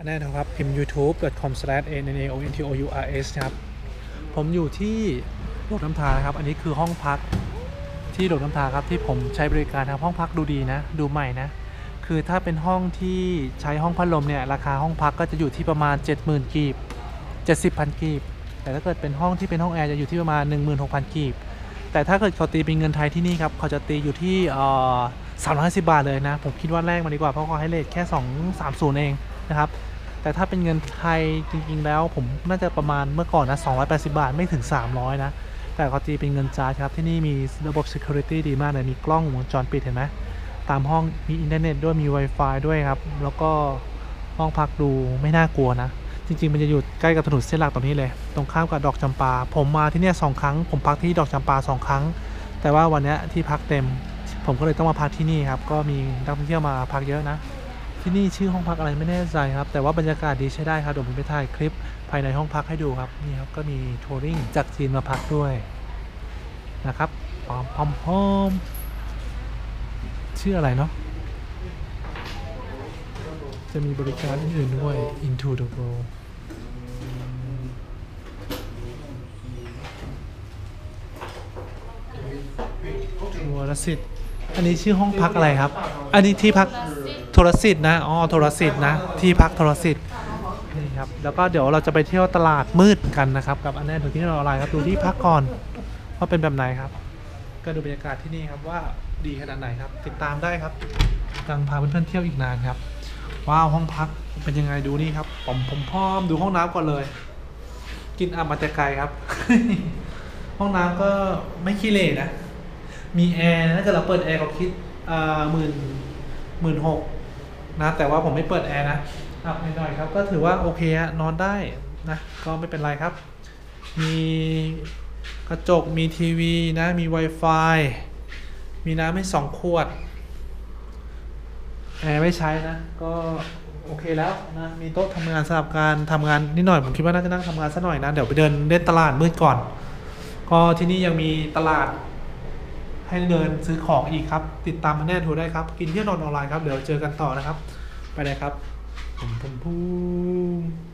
อันแน่นะครับ พิมพ์ youtube.com/naontours นะครับ ผมอยู่ที่โดดน้ำทานะครับ อันนี้คือห้องพักที่โดดน้ำทาครับที่ผมใช้บริการครับห้องพักดูดีนะ ดูใหม่นะ คือถ้าเป็นห้องที่ใช้ห้องพัดลมเนี่ย ราคาห้องพักก็จะอยู่ที่ประมาณ 70,000 กีบ 70,000 กีบ แต่ถ้าเกิดเป็นห้องที่เป็นห้องแอร์จะอยู่ที่ประมาณ 16,000 กีบ แต่ถ้าเกิดเขาตีเป็นเงินไทยที่นี่ครับเขาจะตีอยู่ที่เอ่อ350บาทเลยนะ ผมคิดว่าแรกมาดีกว่าเพราะเขาให้เลทแค่230เองนะครับ แต่ถ้าเป็นเงินไทยจริงๆ แล้วผมน่าจะประมาณเมื่อก่อนนะ 280 บาทไม่ถึง 300 นะ แต่เขาตีเป็นเงินจาร์ครับที่นี่มีระบบ Security ดีมากเลยมีกล้องวงจรปิดเห็นไหมตามห้องมีอินเทอร์เน็ตด้วยมี Wi-Fi ด้วยครับ แล้วก็ห้องพักดูไม่น่ากลัวนะ จริง ๆ มันจะอยู่ใกล้กับถนนเส้นหลักตรงนี้เลย ตรงข้ามกับดอกจำปา ผมมาที่เนี่ยสองครั้ง ผมพักที่ดอกจำปาสองครั้ง แต่ว่าวันเนี้ยที่พักเต็ม ผมก็เลยต้องมาพักที่นี่ครับก็มีนักท่องเที่ยวมาพักเยอะนะ ที่นี่ชื่อห้องพักอะไรไม่แน่ใจครับ แต่ว่าบรรยากาศดีใช้ได้ครับเดี๋ยวผมไปถ่ายคลิปภายในห้องพักให้ดูครับนี่ครับก็มีทัวริงจากจีนมาพักด้วยนะครับพร้อมพร้อมพร้อมชื่ออะไรเนาะจะมีบริการอื่นๆด้วย Into the World ทัวรสิทธิ์อันนี้ชื่อห้องพักอะไรครับ อันนี้ที่พัก โทรสิทธิ์นะอ๋อโทรสิทธิ์นะ ที่พักโทรสิทธิ์นี่ครับแล้วก็เดี๋ยวเราจะไปเที่ยวตลาดมืดกันนะครับ กับอันแน่ถึงที่เราอะไรครับดูที่พักก่อนว่าเป็นแบบไหนครับ ก็ดูบรรยากาศที่นี่ครับว่าดีขนาดไหนครับ ติดตามได้ครับกำลังพาเพื่อนๆเที่ยวอีกนานครับ ว้าวห้องพักเป็นยังไงดูนี่ครับผมผมพร้อมดูห้องน้ำก่อนเลย กินอับมาแต่ไกลครับ ห้องน้ำก็ไม่ขี้เหร่นะมีแอร์นะถ้าเกิดเราเปิดแอร์ก็คิดอ่าหมื่นหมื่นหก นะแต่ว่าผมไม่เปิดแอร์นะอับหน่อยครับ ก็ถือว่าโอเคนอนได้นะก็ไม่เป็นไรครับ มีกระจกมีทีวีนะมี Wi-Fi มีน้ำให้สองขวด แอร์ไม่ใช้นะ ก็โอเคแล้วนะมีโต๊ะทำงานสำหรับการทำงานนิดหน่อย ผมคิดว่าน่าจะนั่งทำงานสักหน่อยนะ เดี๋ยวไปเดินเล่นตลาดมืดก่อน ก็ที่นี่ยังมีตลาด ให้เดินซื้อของอีกครับ ติดตามมาแน่ทัวได้ครับ กินเที่ยวนอนออนไลน์ครับ เดี๋ยวเจอกันต่อนะครับ ไปเลยครับผมผมพูม